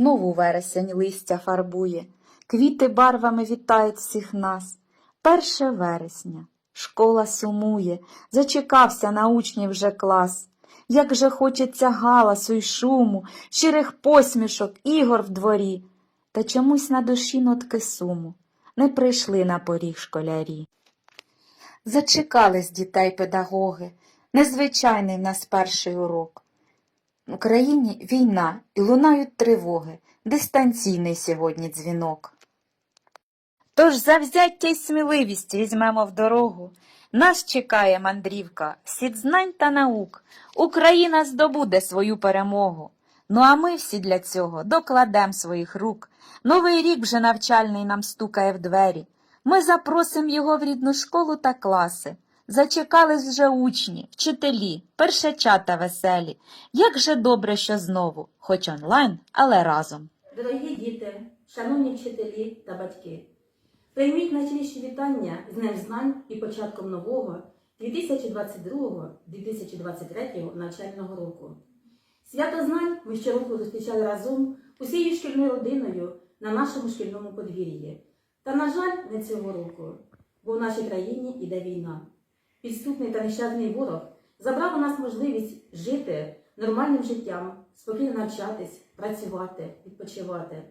Знову вересень листя фарбує, квіти барвами вітають всіх нас. Перше вересня, школа сумує, зачекався на учнів вже клас. Як же хочеться галасу й шуму, щирих посмішок, ігор в дворі. Та чомусь на душі нотки суму не прийшли на поріг школярі. Зачекались дітей педагоги, незвичайний в нас перший урок. В Україні війна і лунають тривоги, дистанційний сьогодні дзвінок. Тож завзяття й сміливість візьмемо в дорогу. Нас чекає мандрівка, сід знань та наук. Україна здобуде свою перемогу. Ну а ми всі для цього докладем своїх рук. Новий рік вже навчальний нам стукає в двері. Ми запросим його в рідну школу та класи. Зачекались вже учні, вчителі, першачата веселі. Як же добре, що знову, хоч онлайн, але разом. Дорогі діти, шановні вчителі та батьки, прийміть найщиріші вітання з Днем знань і початком нового 2022-2023 навчального року. Свято знань ми щороку зустрічали разом усією шкільною родиною на нашому шкільному подвір'ї. Та, на жаль, не цього року, бо в нашій країні йде війна. Підступний та нещасний ворог забрав у нас можливість жити нормальним життям, спокійно навчатись, працювати, відпочивати.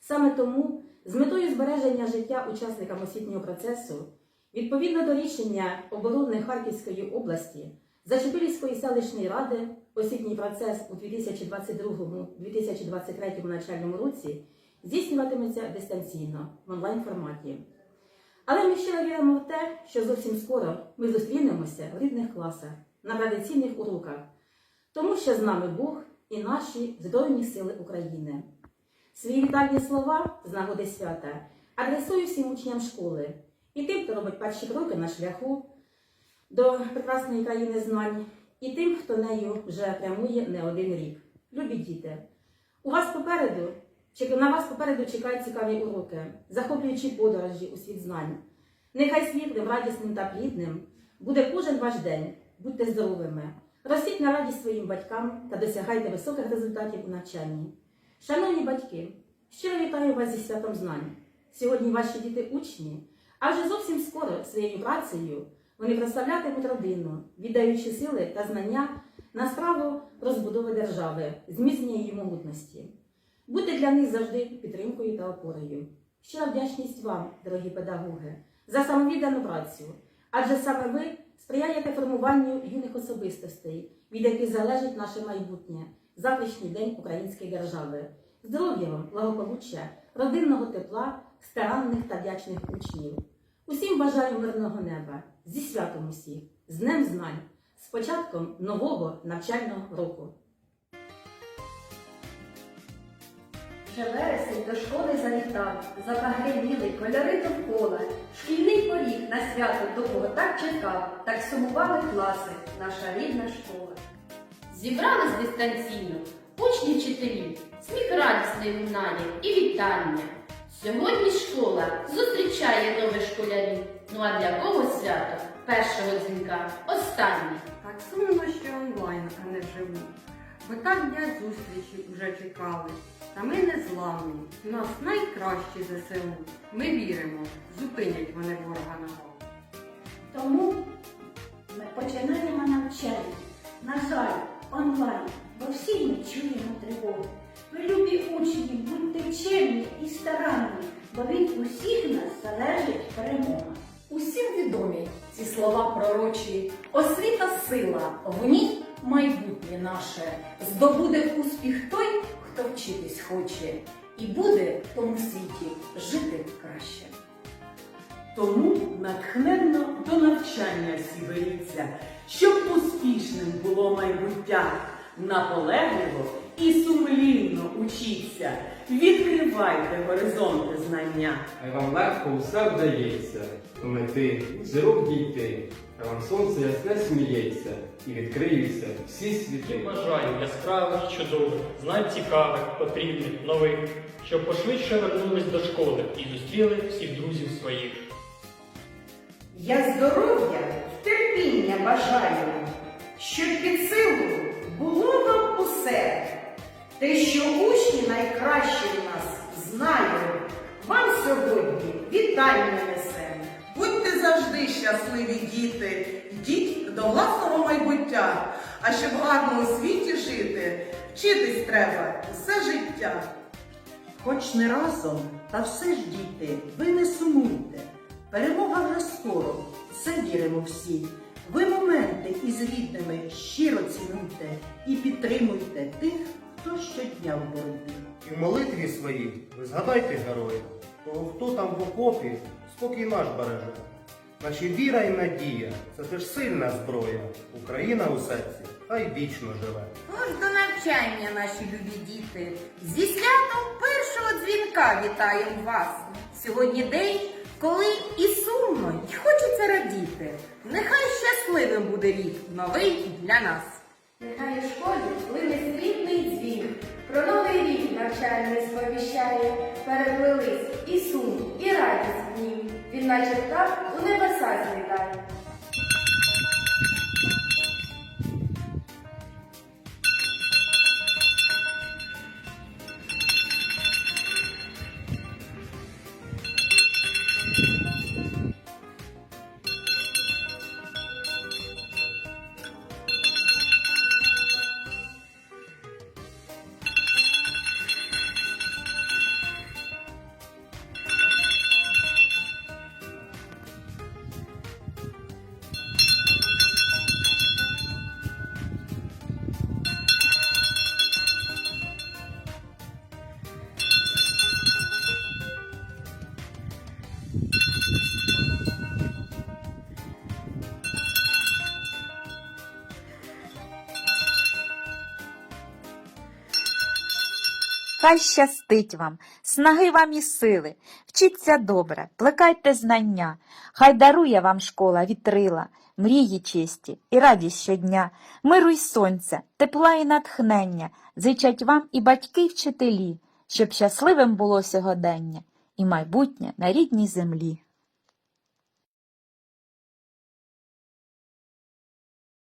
Саме тому, з метою збереження життя учасникам освітнього процесу, відповідно до рішення оборони Харківської області, Зачепилівської селищної ради освітній процес у 2022-2023 навчальному році здійснюватиметься дистанційно в онлайн форматі. Але ми щиро віримо в те, що зовсім скоро ми зустрінемося в рідних класах на традиційних уроках, тому що з нами Бог і наші Збройні Сили України. Свої вітальні слова з нагоди свята адресую всім учням школи і тим, хто робить перші кроки на шляху до прекрасної країни знань, і тим, хто нею вже прямує не один рік. Любі діти, у вас попереду на вас попереду чекають цікаві уроки, захоплюючі подорожі у світ знань. Нехай світлим, радісним та плідним буде кожен ваш день. Будьте здоровими, ростіть на радість своїм батькам та досягайте високих результатів у навчанні. Шановні батьки, щиро вітаю вас зі святом знань. Сьогодні ваші діти учні, а вже зовсім скоро своєю працею вони прославлятимуть родину, віддаючи сили та знання на справу розбудови держави, зміцнення її могутності. Будьте для них завжди підтримкою та опорою. Щира вдячність вам, дорогі педагоги, за самовіддану працю, адже саме ви сприяєте формуванню юних особистостей, від яких залежить наше майбутнє, завтрашній день української держави. Здоров'я вам, благополуччя, родинного тепла, старанних та вдячних учнів. Усім бажаю мирного неба, зі святом усіх, з Днем знань, з початком нового навчального року. Вже вересень до школи завітав, загриміли кольори довкола. Шкільний поріг на свято довго так чекав, так сумували класи, наша рідна школа. Зібрались дистанційно учні вчителі, сміх радісний лунає і вітання. Сьогодні школа зустрічає нових школярів. Ну а для кого свято? Першого дзвінка останній. Так сумно, що онлайн, а не вживу. Бо так дня зустрічі уже чекали. Та ми не зламні, у нас найкращі ЗСУ. Ми віримо, зупинять вони ворога ногу. Тому ми починаємо навчання. На жаль, онлайн, бо всі ми чуємо тривогу. Ви, любі учні, будьте чемні і старанні, бо від усіх нас залежить перемога. Усім відомі ці слова пророчі. Освіта сила, в ній майбутнє наше. Здобуде успіх той, хто вчитись хоче, і буде в тому світі жити краще. Тому натхненно до навчання сіберіться, щоб успішним було майбуття, наполегливо і сумлінно учіться, відкривайте горизонти знання. Хай вам легко усе вдається, мети з рук дійти, хай вам сонце ясне сміється, і відкриються всі світи. Бажаю яскравих, чудових, знань цікавих, потрібних, нових, щоб пошвидше вернулись до школи і зустріли всіх друзів своїх. Я здоров'я, терпіння бажаю, щоб під силу було вам усе, те, що учні найкращі сьогодні вітання несемо. Будьте завжди щасливі діти, йдіть до власного майбуття. А щоб гарно у світі жити, вчитись треба все життя. Хоч не разом, та все ж діти, ви не сумуйте. Перемога вже скоро, це віримо всі. Ви моменти із рідними щиро цінуйте і підтримуйте тих, хто щодня в боротьбі. І в молитві своїй ви згадайте героїв, хто там в окопі спокій наш береже. Наші віра і надія це теж сильна зброя. Україна у серці хай вічно живе. Ось до навчання, наші любі діти. Зі святом першого дзвінка вітаємо вас. Сьогодні день, коли і сумно, і хочеться радіти. Нехай щасливим буде рік новий для нас. Нехай у школі лине срібний дзвін, про новий рік навчальний сповіщає, переплились і сум, і радість в нім, він наче птах у небеса злітає. Хай щастить вам, снаги вам і сили, вчіться добре, плекайте знання, хай дарує вам школа вітрила, мрії чисті і радість щодня, миру й сонця, тепла і натхнення, зичать вам і батьки, й вчителі, щоб щасливим було сьогодення і майбутнє на рідній землі.